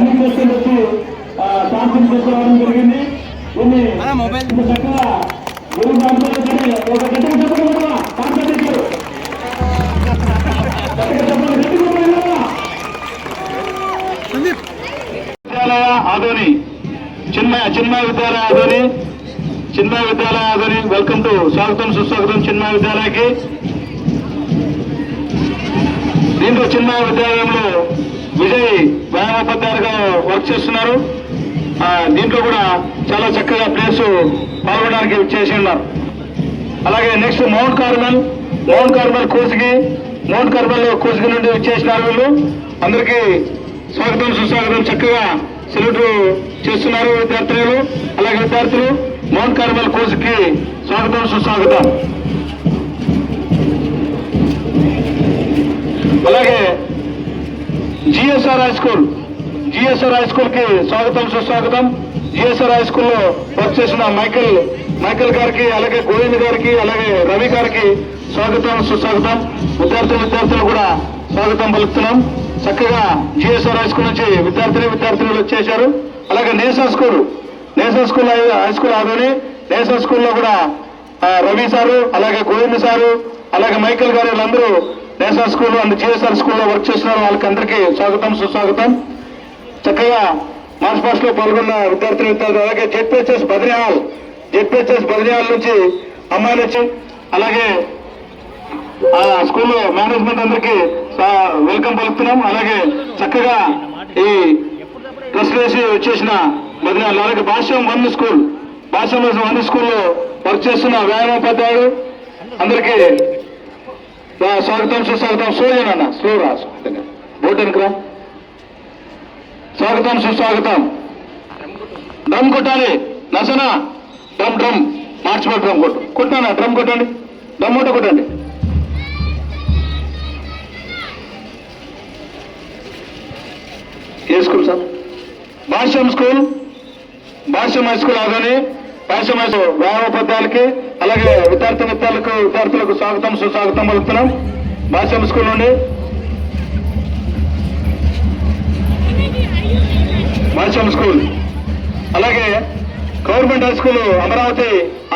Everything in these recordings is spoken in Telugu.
రన్నింగ్ చేసుకుని వచ్చి శాంతిని తీసుకురావడం జరిగింది. ఇంత చక్కగా గురువు గారితో ఒక చెప్పండి కూడా విద్యాలయ ఆదోని. చిన్మయ చిన్మయ విద్యాలయ ఆదోని. చిన్మయ విద్యాలయ ఆదోని. వెల్కమ్ టు స్వాగతం సుస్వాగతం చిన్మయ విద్యాలయకి. దీంట్లో చిన్మయ విద్యాలయంలో విజయ్ వ్యాయామోపాధ్యాయులుగా వర్క్ చేస్తున్నారు. దీంట్లో కూడా చాలా చక్కగా ప్లేస్ పాల్గొనడానికి చేసి ఉన్నారు. అలాగే next Mount Carmel Mount Carmel Kosigi Mount Carmel Kosigi నుండి వచ్చేసినారు వీళ్ళు. అందరికీ స్వాగతం సుస్వాగతం చక్కగా సెల్యూట్ చేస్తున్నారు విద్యార్థులు అలాగే విద్యార్థులు మౌంట్ కార్మల్ కోసుకి స్వాగతం సుస్వాగతం. అలాగే GSR high school GSR high స్కూల్కి స్వాగతం సుస్వాగతం. జిఎస్ఆర్ హై స్కూల్లో వర్క్ చేసిన మైకేల్ మైకేల్ గారికి అలాగే గోవింద్ గారికి అలాగే రవి గారికి స్వాగతం సుస్వాగతం. విద్యార్థులు విద్యార్థులు కూడా స్వాగతం పలుకుతున్నాం. చక్కగా జిఎస్ఆర్ హై స్కూల్ నుంచి విద్యార్థిని విద్యార్థులు వచ్చేశారు. అలాగే national school national school high- high school Adoni నేసర్ స్కూల్లో కూడా రవి సారు అలాగే గోవింద్ సారు అలాగే మైకేల్ గారు వీళ్ళందరూ నేషనల్ స్కూల్ అండ్ జిఎస్ఆర్ స్కూల్లో వర్క్ చేస్తున్న వాళ్ళకి అందరికీ స్వాగతం సుస్వాగతం. చక్కగా మార్చ్ పాస్ట్లో పాల్గొన్న విద్యార్థులు విద్యార్థులు అలాగే జెడ్పిహెచ్ఎస్ బద్రిహాల్ జెడ్పిహెచ్ఎస్ బద్రిహాల్ నుంచి అమ్మాయిలు వచ్చి అలాగే ఆ స్కూల్ మేనేజ్మెంట్ అందరికీ వెల్కమ్ పలుకుతున్నాం. అలాగే చక్కగా ఈ డ్రెస్ వేసి వచ్చేసిన బద్రిహాల్ అలాగే Bhashyam one school Bhashyam one స్కూల్లో వర్క్ చేస్తున్న వ్యాయామోపాధ్యాయుడు అందరికీ స్వాగతం సుస్వాగతం సూర్యన్ అన్న స్లో రా బోట్ స్వాగతం సుస్వాగతం డ్రమ్ కొట్టాలి. నసనా డ్రమ్ డ్రమ్. మార్చిపోయి డ్రమ్ కొట్టు. కొట్టానా డ్రమ్ కొట్టండి. డ్రమ్ మూట కొట్టండి. ఏ school sir? Bhashyam school? Bhashyam high school అవగానే భాష్యం హై అలాగే విద్యార్థి విద్యార్థులకు విద్యార్థులకు స్వాగతం సుస్వాగతం పలుకుతున్నాం. భాషం స్కూల్ నుండి. భాష్యం స్కూల్. అలాగే government high school Amaravati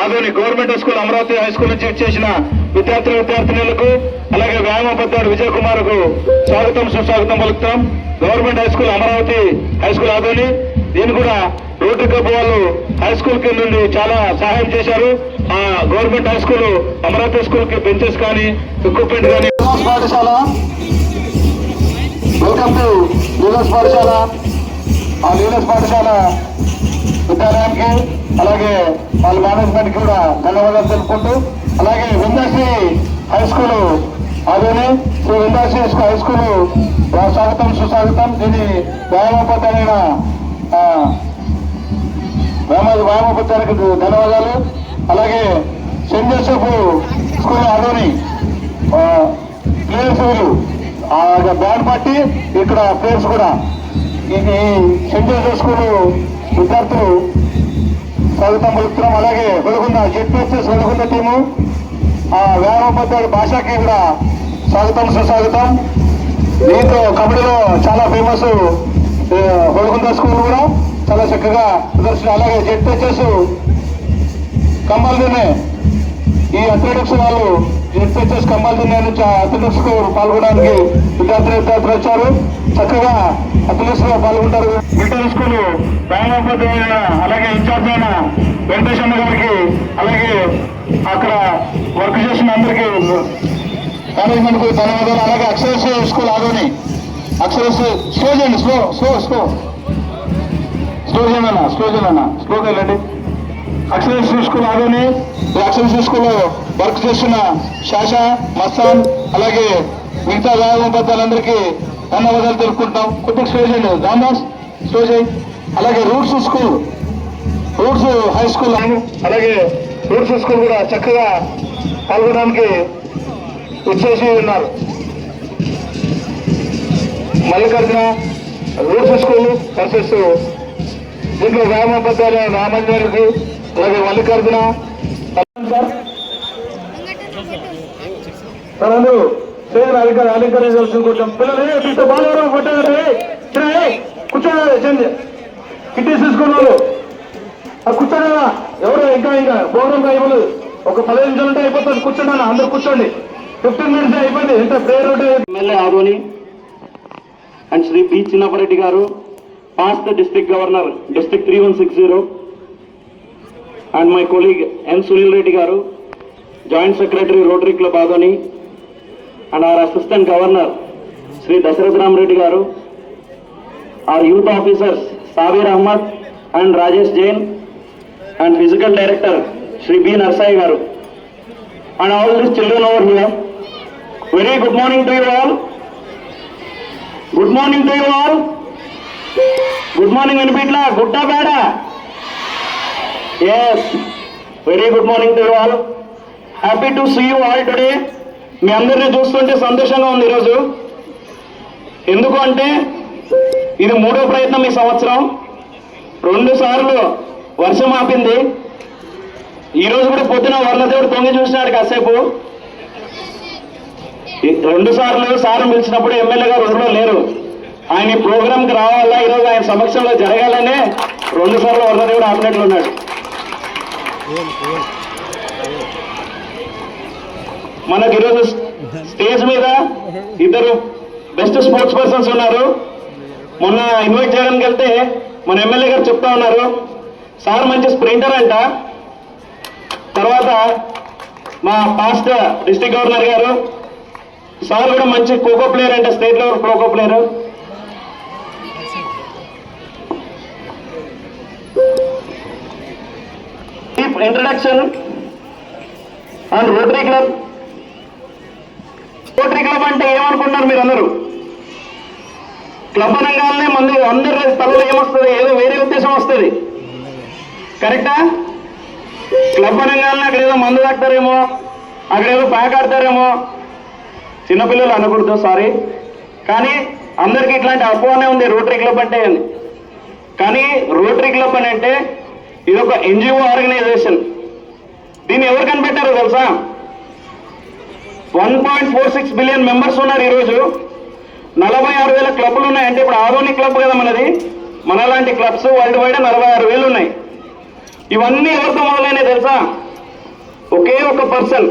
Adoni government high school Amaravati high school నుంచి చేసిన విద్యార్థులు విద్యార్థినులకు అలాగే వ్యాయామోపాధ్యాయుడు విజయ్ కుమార్కు స్వాగతం సుస్వాగతం పలుకుతాం government high school Amaravati high school Adoni దీన్ని కూడా రోటరీ క్లబ్ వాళ్ళు హై స్కూల్కి నుండి చాలా సహాయం చేశారు. ఆ గవర్నమెంట్ హై స్కూల్ అమరావతి స్కూల్కి బెంచెస్ కానీ ఎక్విప్మెంట్ కానీ. పాఠశాల. వెల్కమ్ టు నీలస్ పాఠశాల. ఆ నీలస్ పాఠశాల విద్యాలయానికి అలాగే వాళ్ళ మేనేజ్మెంట్కి కూడా ధన్యవాదాలు తెలుపుకుంటూ అలాగే విందాశ్రీ హై స్కూల్ అదేనే శ్రీ విందాశ్రీ హై స్కూల్ స్వాగతం సుస్వాగతం. దీని వ్యాయామోపాధ్యాయులైన ఆ, వ్యాయామ ధన్యవాదాలు. అలాగే Saint Joseph school Adoni players వీళ్ళు ఆ బ్యాండ్ పార్టీ ఇక్కడ ప్లేయర్స్ కూడా. ఇది సెయింట్ జోసెఫ్ స్కూల్ విద్యార్థులు స్వాగతం పలుకుతున్నాం. అలాగే వెలుగున్న జెడ్పిఎస్ఎస్ వెలుగున్న టీము ఆ వ్యాయామోపాధ్యాయుడు భాషకి కూడా స్వాగతం సుస్వాగతం. దీంతో కబడ్డీలో చాలా ఫేమస్ వెలుగుంద స్కూల్ కూడా. చాలా చక్కగా ప్రదర్శన అలాగే జెడ్పిహెచ్ఎస్ కమ్మల్దినే ఈ అథ్లెటిక్స్ వాళ్ళు జెడ్పిహెచ్ఎస్ కమ్మల్దినే నుంచి అథ్లెటిక్స్కు పాల్గొనడానికి విద్యార్థులు విద్యార్థులు వచ్చారు. చక్కగా అథ్లెటిక్స్లో పాల్గొంటారు. మిలిటరీ స్కూల్ వ్యాయామోపాధ్యాయులైన అలాగే ఇన్ఛార్జ్ అయిన వెంకటేశ్వర గారికి అలాగే అక్కడ వర్క్ చేసిన అందరికీ మేనేజ్మెంట్కు ధన్యవాదాలు. అలాగే అక్షరస్ స్కూల్ ఆదోని. అక్షరస్ స్లో చేయండి స్లో స్లో స్లో స్లో చేయండి అన్న స్లో చేయండి అన్న స్లోగా వెళ్ళండి అక్షరస్ స్కూల్ ఆదోని ఈ అక్షరస్ స్కూల్లో వర్క్ చేస్తున్న శాష మస్తాన్ అలాగే మిగతా వ్యాయామబద్ధాలందరికీ ధన్యవాదాలు తెలుపుకుంటాం కొద్దిగా స్లో చేయండి. రామ్దాస్ స్లో చేయి. అలాగే Roots school. Roots high school. అలాగే రూట్స్ స్కూల్ కూడా చక్కగా పాల్గొనడానికి వచ్చేసి ఉన్నారు. మల్లికార్జున రూట్స్ స్కూల్ వర్సెస్ దీంట్లో రామభద్రాల రామంజరికి అలాగే మల్లికార్జున. అందరూ స్టేజ్ అధికారి అలంకరించాల్సింది కొంచెం పిల్లలు బాగా ఎవరో కొట్టారండి కూర్చోండి చండి కిట్టీస్ తీసుకున్న వాళ్ళు. ఆ కూర్చోండి. ఎవరు? ఇంకా ఇంకా. ప్రోగ్రామ్ ఇవ్వలేదు. ఒక పదిహేను నిమిషాలు ఉంటే అయిపోతుంది. కూర్చోండి అందరు కూర్చోండి. ఫిఫ్టీన్ మినిట్స్ అయిపోయింది. ఎంత ప్రేయర్ ఉంటే MLA Adoni. And Shri P Chinnapareddy గారు. Past district governor district three one six zero and my colleague N Sunil Reddy గారు joint secretary Rotary club Adoni and our assistant governor Shri Dasaratha Ramareddy గారు our youth officers Sabir Ahmed and Rajesh Jain and physical director Shri B Narsai గారు. And all this children over here very good morning to you all good morning to you all good morning వినిపిట్లా గుడ్డా బేడ yes very good morning to all happy to see you all today మీ అందరినీ చూస్తుంటే సంతోషంగా ఉంది ఈరోజు. ఎందుకు అంటే ఇది మూడో ప్రయత్నం ఈ సంవత్సరం. రెండు సార్లు వర్షం ఆపింది. ఈరోజు కూడా పొద్దున వర్ణదేవుడు తొంగి చూసినాడు కాసేపు. రెండు సార్లు సార్ పిలిచినప్పుడు ఎమ్మెల్యే గారు రెండులో లేరు. ఆయన ప్రోగ్రామ్కి రావాలా? ఈరోజు ఆయన సమక్షంలో జరగాలనే రెండు సార్లు ఆపినట్లు ఉన్నాడు మనకి ఈరోజు స్టేజ్ మీద ఇద్దరు బెస్ట్ స్పోర్ట్స్ పర్సన్స్ ఉన్నారు. మొన్న ఇన్వైట్ చేయడానికి వెళ్తే మన ఎమ్మెల్యే గారు చెప్తా ఉన్నారు. సార్ మంచి స్ప్రింటర్ అంట. తర్వాత మా పాస్ట్ డిస్ట్రిక్ట్ గవర్నర్ గారు సార్ కూడా మంచి ఖోఖో ప్లేయర్ అంటే state level kho kho player. Introduction and Rotary club Rotary club అంటే ఏమనుకుంటున్నారు మీరు అందరూ క్లబ్ అనగానే మంది అందరి తలలో ఏమొస్తుంది? ఏదో వేరే ఉద్దేశం వస్తుంది. కరెక్టా క్లబ్ అనగానే అక్కడ ఏదో మందు తాగుతారేమో అక్కడ ఏదో ప్యాక్ ఆడతారేమో చిన్నపిల్లలు అనకూడదు సారీ కానీ అందరికీ ఇట్లాంటి అపోహనే ఉంది రోటరీ క్లబ్ అంటే అని. కానీ రోటరీ క్లబ్ అని అంటే ఇది ఒక ఎన్జిఓ ఆర్గనైజేషన్. దీన్ని ఎవరు కనిపెట్టారో తెలుసా? One point four six billion members ఉన్నారు ఈరోజు. నలభై ఆరు వేల క్లబ్లు ఉన్నాయి అంటే ఇప్పుడు ఆరోని క్లబ్ కదా మనది. మనలాంటి క్లబ్స్ వరల్డ్ వైడ్ నలభై ఆరు వేలు ఉన్నాయి. ఇవన్నీ ఎవరితో మొదలైనవి తెలుసా? ఒకే ఒక పర్సన్.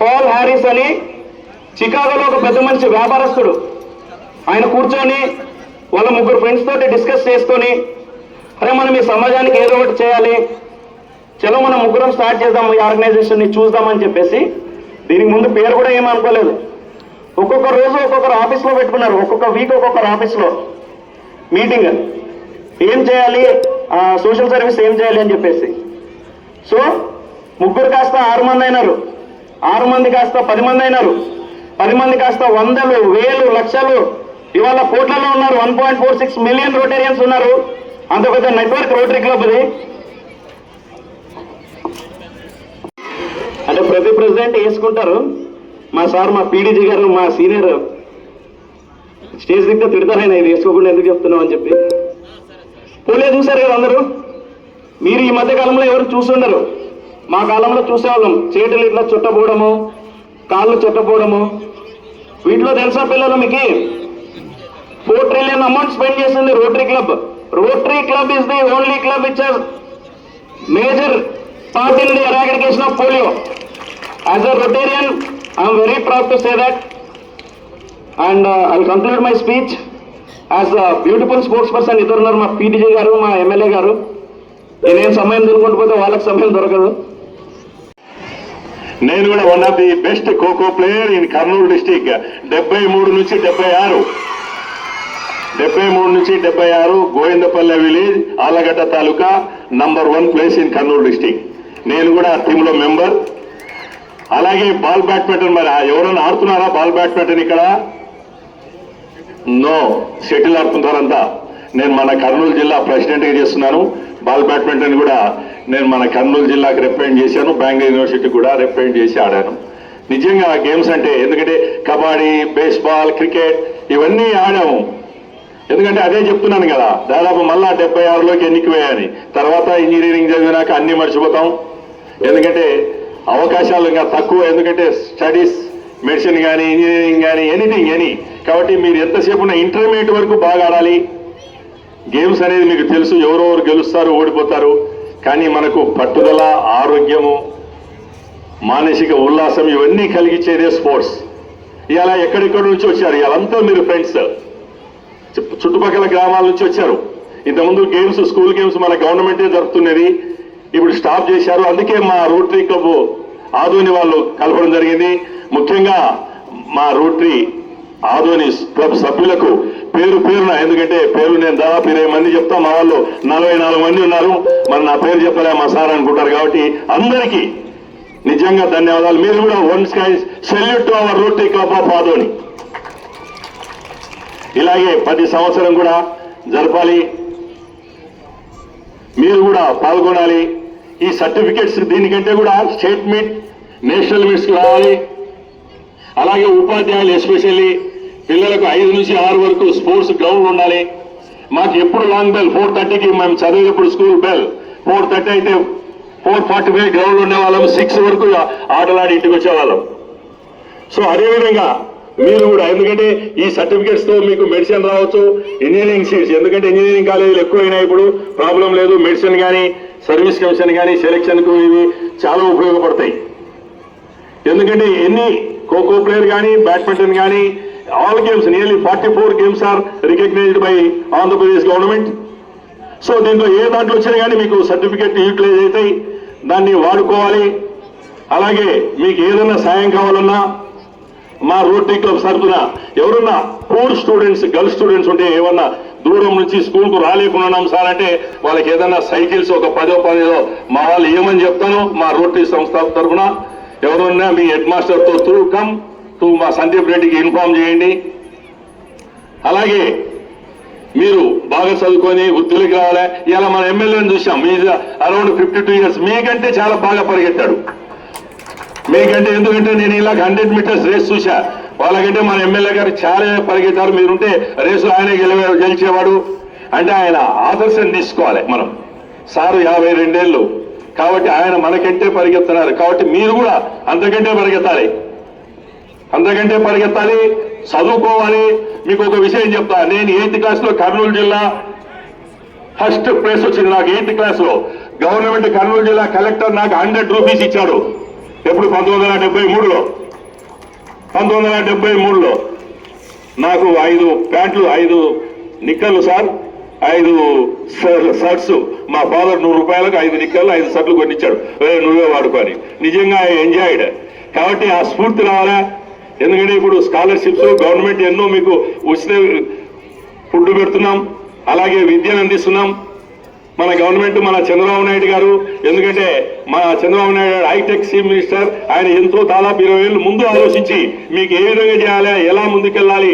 పాల్ హ్యారిస్ అని చికాగోలో ఒక పెద్ద మనిషి వ్యాపారస్తుడు. ఆయన కూర్చొని వాళ్ళ ముగ్గురు ఫ్రెండ్స్ తోటి డిస్కస్ చేసుకొని అరే మనం ఈ సమాజానికి ఏదో ఒకటి చేయాలి. చలో మనం ముగ్గురం స్టార్ట్ చేద్దాం ఈ ఆర్గనైజేషన్ని చూద్దామని చెప్పేసి దీనికి ముందు పేరు కూడా ఏమనుకోలేదు ఒక్కొక్క రోజు ఒక్కొక్కరు ఆఫీస్లో పెట్టుకున్నారు. ఒక్కొక్క వీక్ ఒక్కొక్కరు ఆఫీస్లో. మీటింగ్. ఏం చేయాలి? సోషల్ సర్వీస్ ఏం చేయాలి అని చెప్పేసి. సో ముగ్గురు కాస్త ఆరు మంది అయినారు. ఆరు మంది కాస్త పది మంది అయినారు. పది మంది కాస్త వందలు వేలు లక్షలు ఇవాళ కోట్లలో ఉన్నారు. One point four six million Rotarians ఉన్నారు. అంత పెద్ద నెట్వర్క్ రోటరీ క్లబ్ ఇది అంటే ప్రతి ప్రెసిడెంట్ వేసుకుంటారు. మా సార్ మా పీడీజీ గారు మా సీనియర్ స్టేజ్ దిగ్గా తిడతారైనా ఇది వేసుకోకుండా ఎందుకు చెప్తున్నావు అని చెప్పి. పోలే చూశారు కదా అందరూ? మీరు ఈ మధ్య కాలంలో ఎవరు చూసుండరు. మా కాలంలో చూసేవాళ్ళం. చేతులు ఇట్లా చుట్టపోవడము కాళ్ళు చుట్టపోవడము. వీటిలో తెలుసా పిల్లలు మీకు? ఫోర్ ట్రిలియన్ అమౌంట్ స్పెండ్ చేసింది Rotary club. Rotary club is the only club which major part in the eradication of polio as a Rotarian I'm very proud to say that and I conclude my speech as a beautiful sports person ఇద్దరు ఉన్నారు మా పీటీజీ గారు మా ఎమ్మెల్యే గారు నేనేం సమయం దొరుకుంటూ పోతే వాళ్ళకి సమయం దొరకదు. నేను కూడా one of the best kho kho player in Kurnool district డెబ్బై మూడు నుంచి డెబ్బై ఆరు. డెబ్బై మూడు నుంచి డెబ్బై ఆరు Govindapalle village Allagadda taluka number one place in Kurnool district. నేను కూడా టీంలో మెంబర్. అలాగే బాల్ బ్యాడ్మింటన్ మరి ఎవరైనా ఆడుతున్నారా బాల్ బ్యాడ్మింటన్ ఇక్కడ? నో షటిల్ ఆడుతున్నారంతా నేను మన కర్నూలు జిల్లా ప్రెసిడెంట్గా చేస్తున్నాను. బాల్ బ్యాడ్మింటన్ కూడా నేను మన కర్నూలు జిల్లాకి రిప్రజెంట్ చేశాను. బెంగళూరు యూనివర్సిటీ కూడా రిప్రజెంట్ చేసి ఆడాను. నిజంగా గేమ్స్ అంటే ఎందుకంటే కబడ్డీ బేస్బాల్ క్రికెట్ ఇవన్నీ ఆడాము. ఎందుకంటే అదే చెప్తున్నాను కదా దాదాపు మళ్ళా డెబ్బై ఆరులోకి ఎన్నికవేయని తర్వాత ఇంజనీరింగ్ చదివినాక అన్ని మర్చిపోతాం. ఎందుకంటే అవకాశాలు ఇంకా తక్కువ ఎందుకంటే స్టడీస్ మెడిసిన్ కానీ ఇంజనీరింగ్ కానీ ఎనీథింగ్ ఎనీ కాబట్టి మీరు ఎంతసేపు ఉన్న ఇంటర్మీడియట్ వరకు బాగా ఆడాలి. గేమ్స్ అనేది మీకు తెలుసు ఎవరెవరు గెలుస్తారు ఓడిపోతారు. కానీ మనకు పట్టుదల ఆరోగ్యము మానసిక ఉల్లాసం ఇవన్నీ కలిగించేదే స్పోర్ట్స్. ఇలా ఎక్కడెక్కడి నుంచి వచ్చారు? ఇవాళంతా మీరు ఫ్రెండ్స్ చుట్టుపక్కల గ్రామాల నుంచి వచ్చారు. ఇంతకుముందు గేమ్స్ స్కూల్ గేమ్స్ మన గవర్నమెంటే జరుపుతున్నది. ఇప్పుడు స్టాప్ చేశారు. అందుకే మా రోటరీ క్లబ్ ఆదోని వాళ్ళు కలపడం జరిగింది. ముఖ్యంగా మా రోటరీ ఆదోని క్లబ్ సభ్యులకు పేరు పేరున ఎందుకంటే పేరు నేను దాదాపు ఇరవై మంది చెప్తా మా వాళ్ళు నలభై నాలుగు మంది ఉన్నారు. మరి నా పేరు చెప్పలే మా సార్ అనుకుంటారు కాబట్టి అందరికీ నిజంగా ధన్యవాదాలు. మీరు కూడా one sky salute to our Rotary club of Adoni ఇలాగే ప్రతి సంవత్సరం కూడా జరపాలి. మీరు కూడా పాల్గొనాలి. ఈ సర్టిఫికేట్స్ దీనికంటే కూడా స్టేట్ మీట్ నేషనల్ మీట్స్ రావాలి. అలాగే ఉపాధ్యాయులు ఎస్పెషల్లీ పిల్లలకు ఐదు నుంచి ఆరు వరకు స్పోర్ట్స్ గ్రౌండ్ ఉండాలి. మాకు ఎప్పుడు లాంగ్ బెల్ ఫోర్ థర్టీకి మేము చదివేటప్పుడు స్కూల్ బెల్ ఫోర్ థర్టీ అయితే ఫోర్ ఫార్టీ ఫైవ్ గ్రౌండ్ ఉండేవాళ్ళం. సిక్స్ వరకు ఆటలాడి ఇంటికి వచ్చేవాళ్ళం. సో అదేవిధంగా మీరు కూడా ఎందుకంటే ఈ సర్టిఫికేట్స్తో మీకు మెడిసిన్ రావచ్చు ఇంజనీరింగ్ సీట్స్ ఎందుకంటే ఇంజనీరింగ్ కాలేజీలు ఎక్కువైనాయి ఇప్పుడు ప్రాబ్లం లేదు. మెడిసిన్ కానీ సర్వీస్ కమిషన్ కానీ సెలెక్షన్కు ఇవి చాలా ఉపయోగపడతాయి. ఎందుకంటే ఎన్ని ఖోఖో ప్లేయర్ కానీ బ్యాడ్మింటన్ కానీ all games nearly forty four games are recognized by Andhra Pradesh government so దీంట్లో ఏ దాంట్లో వచ్చినా కానీ మీకు సర్టిఫికేట్ యూటిలైజ్ అవుతాయి. దాన్ని వాడుకోవాలి. అలాగే మీకు ఏదైనా సాయం కావాలన్నా మా రోటరీ క్లబ్ తరఫున ఎవరన్నా పూర్ స్టూడెంట్స్ గర్ల్ స్టూడెంట్స్ ఉంటే ఏమన్నా దూరం నుంచి స్కూల్కు రాలేకున్నాం సార్ అంటే వాళ్ళకి ఏదైనా సైకిల్స్ ఒక పదో పదిలో మా వాళ్ళు ఏమని చెప్తాను మా రోటరీ సంస్థ తరఫున ఎవరున్నా మీ హెడ్ మాస్టర్తో త్రూ కమ్ టు మా సందీప్ రెడ్డికి ఇన్ఫార్మ్ చేయండి. అలాగే మీరు బాగా చదువుకొని వృత్తులకి రావాలి. ఇలా మన ఎమ్మెల్యేని చూసాం మీ అరౌండ్ ఫిఫ్టీ టూ ఇయర్స్. మీకంటే చాలా బాగా పరిగెత్తాడు. మీకంటే ఎందుకంటే నేను ఇలా హండ్రెడ్ మీటర్స్ రేస్ చూసా వాళ్ళకంటే మన ఎమ్మెల్యే గారు చాలా పరిగెత్తారు. మీరుంటే రేసు ఆయనే గెలివే గెలిచేవాడు. అంటే ఆయన ఆదర్శం తీసుకోవాలి మనం. సారు యాభై రెండేళ్ళు. కాబట్టి ఆయన మనకంటే పరిగెత్తున్నారు. కాబట్టి మీరు కూడా అంతకంటే పరిగెత్తాలి. అంతకంటే పరిగెత్తాలి. చదువుకోవాలి. మీకు ఒక విషయం చెప్తా. నేను ఎయిత్ క్లాస్లో కర్నూలు జిల్లా ఫస్ట్ ప్లేస్ వచ్చింది నాకు ఎయిత్ క్లాస్లో గవర్నమెంట్ కర్నూలు జిల్లా కలెక్టర్ నాకు హండ్రెడ్ రూపీస్ ఇచ్చాడు. ఎప్పుడు పంతొమ్మిది వందల డెబ్బై మూడులో? పంతొమ్మిది వందల డెబ్బై మూడులో. నాకు ఐదు ప్యాంట్లు ఐదు నిక్కర్లు సార్ ఐదు షర్ట్స్ మా ఫాదర్ నూరు రూపాయలకు ఐదు నిక్కర్లు ఐదు షర్ట్లు కొనిచ్చాడు "ఏ, నువ్వే వాడుకొని. నిజంగా ఎంజాయిడ్. కాబట్టి ఆ స్ఫూర్తి రావాలా? ఎందుకంటే ఇప్పుడు స్కాలర్షిప్స్ గవర్నమెంట్ ఎన్నో మీకు ఉచిత ఫుడ్ పెడుతున్నాం. అలాగే విద్యను అందిస్తున్నాం. మన గవర్నమెంట్ మన చంద్రబాబు నాయుడు గారు ఎందుకంటే మన Chandrababu Naidu hi tech chief minister ఆయన ఎంతో దాదాపు ఇరవై ఏళ్ళు ముందు ఆలోచించి మీకు ఏ విధంగా చేయాలి ఎలా ముందుకెళ్ళాలి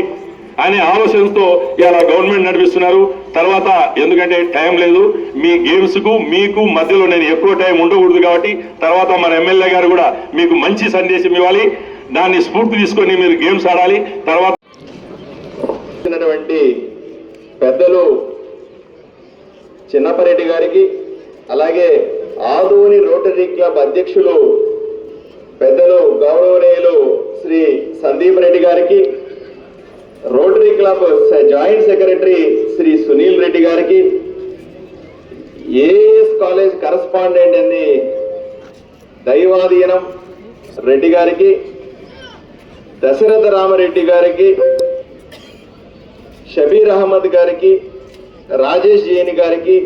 అనే ఆలోచనతో ఇలా గవర్నమెంట్ నడిపిస్తున్నారు. తర్వాత ఎందుకంటే టైం లేదు మీ గేమ్స్కు మీకు మధ్యలో నేను ఎక్కువ టైం ఉండకూడదు కాబట్టి తర్వాత మన ఎమ్మెల్యే గారు కూడా మీకు మంచి సందేశం ఇవ్వాలి. దాన్ని స్ఫూర్తి తీసుకొని మీరు గేమ్స్ ఆడాలి. తర్వాత పెద్దలు చిన్నపరెడ్డి గారికి అలాగే ఆదోని రోటరీ క్లబ్ అధ్యక్షులు పెద్దలు గౌరవనీయులు శ్రీ సందీప్ రెడ్డి గారికి Rotary club joint secretary Shri Sunil Reddy గారికి ఏఎస్ కాలేజ్ కరస్పాండెంట్ అని దైవాధీనం రెడ్డి గారికి దశరథ రామరెడ్డి గారికి షబీర్ అహ్మద్ గారికి రాజేష్ జైన్ గారికి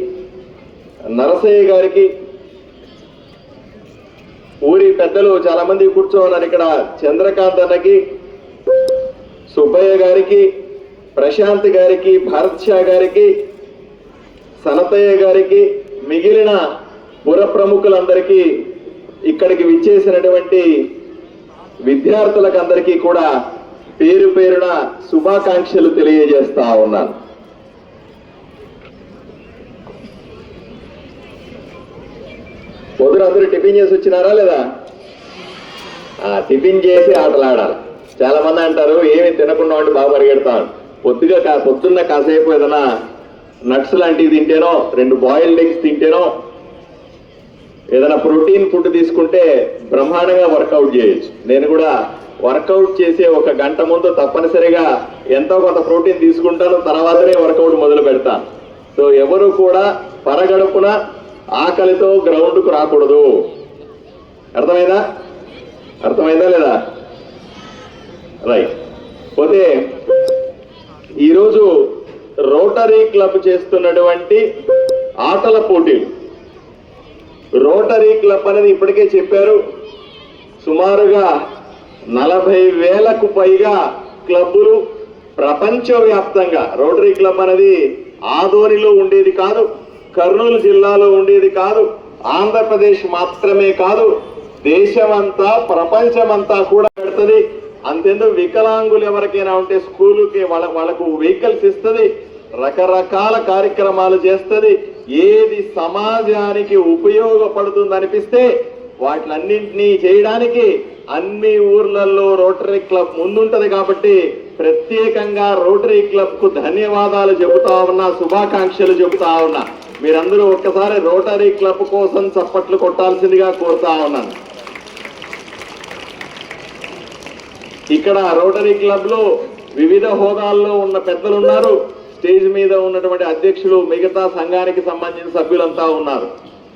నరసయ్య గారికి ఊరి పెద్దలు చాలా మంది కూర్చోన్నారు ఇక్కడ చంద్రకాంత్ అన్నకి సుబ్బయ్య గారికి ప్రశాంత్ గారికి భారత్ షా గారికి సనతయ్య గారికి మిగిలిన పుర ప్రముఖులందరికీ ఇక్కడికి విచ్చేసినటువంటి విద్యార్థులకు అందరికీ కూడా పేరు పేరున శుభాకాంక్షలు తెలియజేస్తా ఉన్నాను. పొద్దున అందరూ టిఫిన్ చేసి వచ్చినారా లేదా? ఆ టిఫిన్ చేసి ఆటలాడాలి. చాలా మంది అంటారు ఏమి తినకుండా ఉంటే బాగా పరిగెడతాను. పొద్దుగా కా- పొద్దున్న కాసేపు ఏదైనా నట్స్ లాంటివి తింటేనో రెండు బాయిల్డ్ ఎగ్స్ తింటేనో ఏదైనా ప్రోటీన్ ఫుడ్ తీసుకుంటే బ్రహ్మాండంగా వర్కౌట్ చేయొచ్చు. నేను కూడా వర్కౌట్ చేసే ఒక గంట ముందు తప్పనిసరిగా ఎంతో కొంత ప్రోటీన్ తీసుకుంటాను తర్వాతనే వర్కౌట్ మొదలు పెడతాను. సో ఎవరు కూడా పరగడుపున ఆకలితో గ్రౌండ్కు రాకూడదు. అర్థమైందా? అర్థమైందా లేదా? రైట్. పోతే ఈరోజు రోటరీ క్లబ్ చేస్తున్నటువంటి ఆటల పోటీలు. రోటరీ క్లబ్ అనేది ఇప్పటికే చెప్పారు. సుమారుగా నలభై వేలకు పైగా క్లబ్బులు ప్రపంచవ్యాప్తంగా రోటరీ క్లబ్ అనేది ఆదోనిలో ఉండేది కాదు. కర్నూలు జిల్లాలో ఉండేది కాదు. ఆంధ్రప్రదేశ్ మాత్రమే కాదు. దేశమంతా ప్రపంచమంతా కూడా పెడుతుంది. అంతెందుకు వికలాంగులు ఎవరికైనా ఉంటే స్కూలుకి వాళ్ళ వాళ్ళకు వెహికల్స్ ఇస్తుంది. రకరకాల కార్యక్రమాలు చేస్తుంది. ఏది సమాజానికి ఉపయోగపడుతుంది అనిపిస్తే వాటిలన్నింటినీ చేయడానికి అన్ని ఊర్లలో రోటరీ క్లబ్ ముందుంటది కాబట్టి ప్రత్యేకంగా రోటరీ క్లబ్కు ధన్యవాదాలు చెబుతా ఉన్నా శుభాకాంక్షలు చెబుతా ఉన్నా. మీరందరూ ఒక్కసారి రోటరీ క్లబ్ కోసం చప్పట్లు కొట్టాల్సిందిగా కోరుతా ఉన్నాను. ఇక్కడ రోటరీ క్లబ్లో వివిధ హోదాల్లో ఉన్న పెద్దలు ఉన్నారు స్టేజ్ మీద ఉన్నటువంటి అధ్యక్షులు మిగతా సంఘానికి సంబంధించిన సభ్యులంతా ఉన్నారు.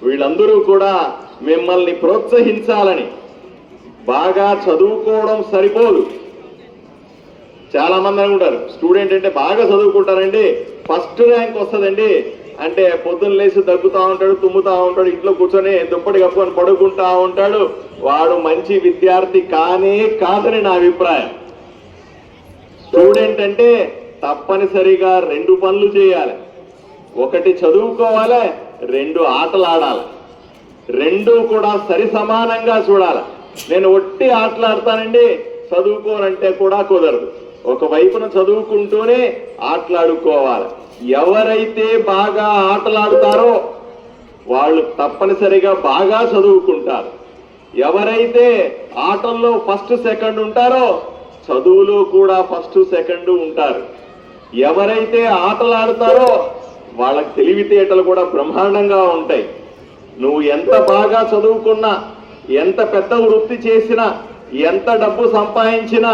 వీళ్ళందరూ కూడా మిమ్మల్ని ప్రోత్సహించాలని బాగా చదువుకోవడం సరిపోదు. చాలా మంది అనుకుంటారు స్టూడెంట్ అంటే బాగా చదువుకుంటారండి ఫస్ట్ ర్యాంక్ వస్తుందండి అంటే పొద్దున్న లేచి దగ్గుతూ ఉంటాడు తుమ్ముతా ఉంటాడు ఇంట్లో కూర్చొని దుప్పటి కప్పుకొని పడుకుంటా ఉంటాడు. వాడు మంచి విద్యార్థి కానే కాదని నా అభిప్రాయం. స్టూడెంట్ అంటే తప్పనిసరిగా రెండు పనులు చేయాలి. ఒకటి చదువుకోవాలి రెండు ఆటలు ఆడాలి రెండు కూడా సరి సమానంగా చూడాలి. నేను ఒట్టి ఆటలాడతానండి చదువుకోనంటే కూడా కుదరదు. ఒక వైపున చదువుకుంటూనే ఆటలాడుకోవాలి. ఎవరైతే బాగా ఆటలాడతారో వాళ్ళు తప్పనిసరిగా బాగా చదువుకుంటారు. ఎవరైతే ఆటల్లో ఫస్ట్ సెకండ్ ఉంటారో చదువులో కూడా ఫస్ట్ సెకండ్ ఉంటారు. ఎవరైతే ఆటలాడతారో వాళ్ళకి తెలివితేటలు కూడా బ్రహ్మాండంగా ఉంటాయి. నువ్వు ఎంత బాగా చదువుకున్నా ఎంత పెద్ద వృత్తి చేసినా ఎంత డబ్బు సంపాదించినా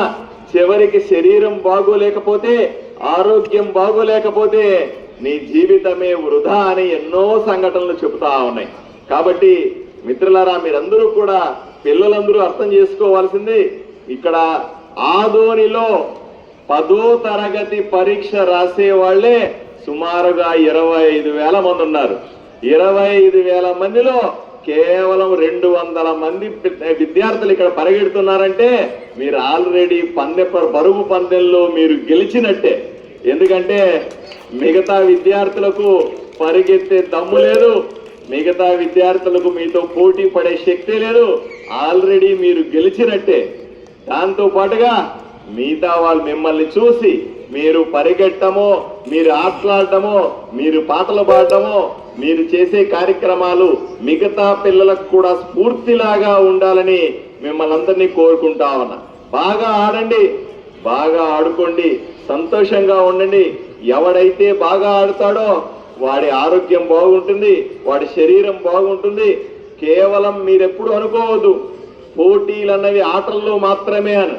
చివరికి శరీరం బాగోలేకపోతే ఆరోగ్యం బాగోలేకపోతే నీ జీవితమే వృధా అని ఎన్నో సంఘటనలు చెబుతా ఉన్నాయి. కాబట్టి మిత్రులారా మీరందరూ కూడా పిల్లలందరూ అర్థం చేసుకోవాల్సింది ఇక్కడ ఆదోనిలో పదో తరగతి పరీక్ష రాసే వాళ్ళే సుమారుగా ఇరవై ఐదు వేల మంది ఉన్నారు. ఇరవై ఐదు వేల మందిలో కేవలం రెండు వందల మంది విద్యార్థులు ఇక్కడ పరిగెడుతున్నారంటే మీరు ఆల్రెడీ పందె బరువు పందెల్లో పందెంలో మీరు గెలిచినట్టే. ఎందుకంటే మిగతా విద్యార్థులకు పరిగెత్తే దమ్ము లేదు మిగతా విద్యార్థులకు మీతో పోటీ పడే శక్తి లేదు ఆల్రెడీ మీరు గెలిచినట్టే. దాంతో పాటుగా మిగతా వాళ్ళు మిమ్మల్ని చూసి మీరు పరిగెట్టమో మీరు ఆటలాడటమో మీరు పాటలు పాడటమో మీరు చేసే కార్యక్రమాలు మిగతా పిల్లలకు కూడా స్ఫూర్తిలాగా ఉండాలని మిమ్మల్ని అందరినీ కోరుకుంటా ఉన్నా. బాగా ఆడండి బాగా ఆడుకోండి సంతోషంగా ఉండండి. ఎవడైతే బాగా ఆడతాడో వాడి ఆరోగ్యం బాగుంటుంది వాడి శరీరం బాగుంటుంది. కేవలం మీరెప్పుడు అనుకోవద్దు పోటీలు అన్నవి ఆటల్లో మాత్రమే అని.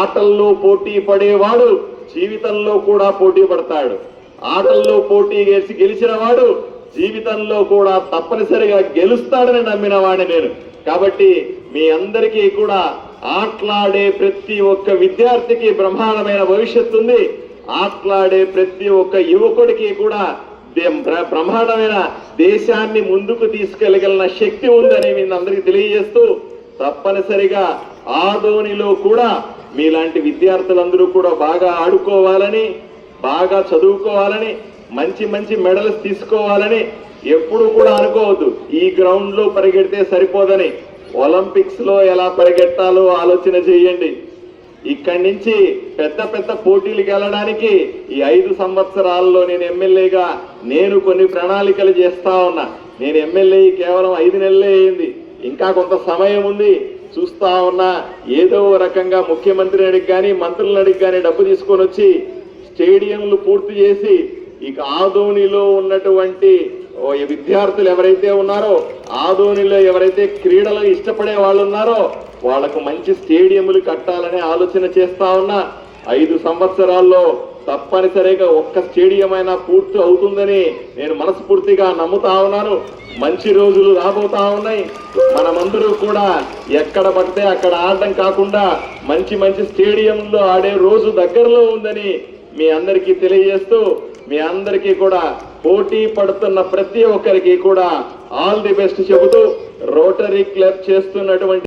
ఆటల్లో పోటీ పడేవాడు జీవితంలో కూడా పోటీ పడతాడు. ఆటల్లో పోటీ గెలిచి గెలిచిన వాడు జీవితంలో కూడా తప్పనిసరిగా గెలుస్తాడని నమ్మిన వాడిని నేను. కాబట్టి మీ అందరికీ కూడా ఆట్లాడే ప్రతి ఒక్క విద్యార్థికి బ్రహ్మాండమైన భవిష్యత్తు ఉంది. ఆటలాడే ప్రతి ఒక్క యువకుడికి కూడా దే- బ్ర- బ్రహ్మాండమైన దేశాన్ని ముందుకు తీసుకెళ్ళగలిగిన శక్తి ఉందని మీ అందరికీ తెలియజేస్తూ తప్పనిసరిగా ఆదోనిలో కూడా మీలాంటి విద్యార్థులందరూ కూడా బాగా ఆడుకోవాలని బాగా చదువుకోవాలని మంచి మంచి మెడల్స్ తీసుకోవాలని ఎప్పుడు కూడా అనుకోవద్దు. ఈ గ్రౌండ్లో పరిగెడితే సరిపోదని. ఒలింపిక్స్లో ఎలా పరిగెట్టాలో ఆలోచన చేయండి. ఇక్కడి నుంచి పెద్ద పెద్ద పోటీలకు వెళ్ళడానికి ఈ ఐదు సంవత్సరాల్లో నేను ఎమ్మెల్యేగా నేను కొన్ని ప్రణాళికలు చేస్తా ఉన్నా. నేను ఎమ్మెల్యే కేవలం ఐదు నెలలే అయింది. ఇంకా కొంత సమయం ఉంది. చూస్తా ఉన్నా ఏదో రకంగా ముఖ్యమంత్రిని అడిగి కానీ మంత్రులను అడిగి కానీ డబ్బు తీసుకొని వచ్చి స్టేడియంలు పూర్తి చేసి ఇక ఆదోనిలో ఉన్నటువంటి ఓ విద్యార్థులు ఎవరైతే ఉన్నారో ఆదోనిలో ఎవరైతే క్రీడలు ఇష్టపడే వాళ్ళు ఉన్నారో వాళ్ళకు మంచి స్టేడియంలు కట్టాలనే ఆలోచన చేస్తా ఉన్నా. ఐదు సంవత్సరాల్లో తప్పనిసరిగా ఒక్క స్టేడియం అయినా పూర్తి అవుతుందని నేను మనస్ఫూర్తిగా నమ్ముతా ఉన్నాను. మంచి రోజులు రాబోతా ఉన్నాయి. మనమందరూ కూడా ఎక్కడ పడితే అక్కడ ఆడడం కాకుండా మంచి మంచి స్టేడియంలో ఆడే రోజు దగ్గరలో ఉందని మీ అందరికీ తెలియజేస్తూ మీ అందరికీ కూడా పోటీ పడుతున్న ప్రతి ఒక్కరికి కూడా ఆల్ ది బెస్ట్ చెబుతూ రోటరీ క్లబ్ చేస్తున్నటువంటి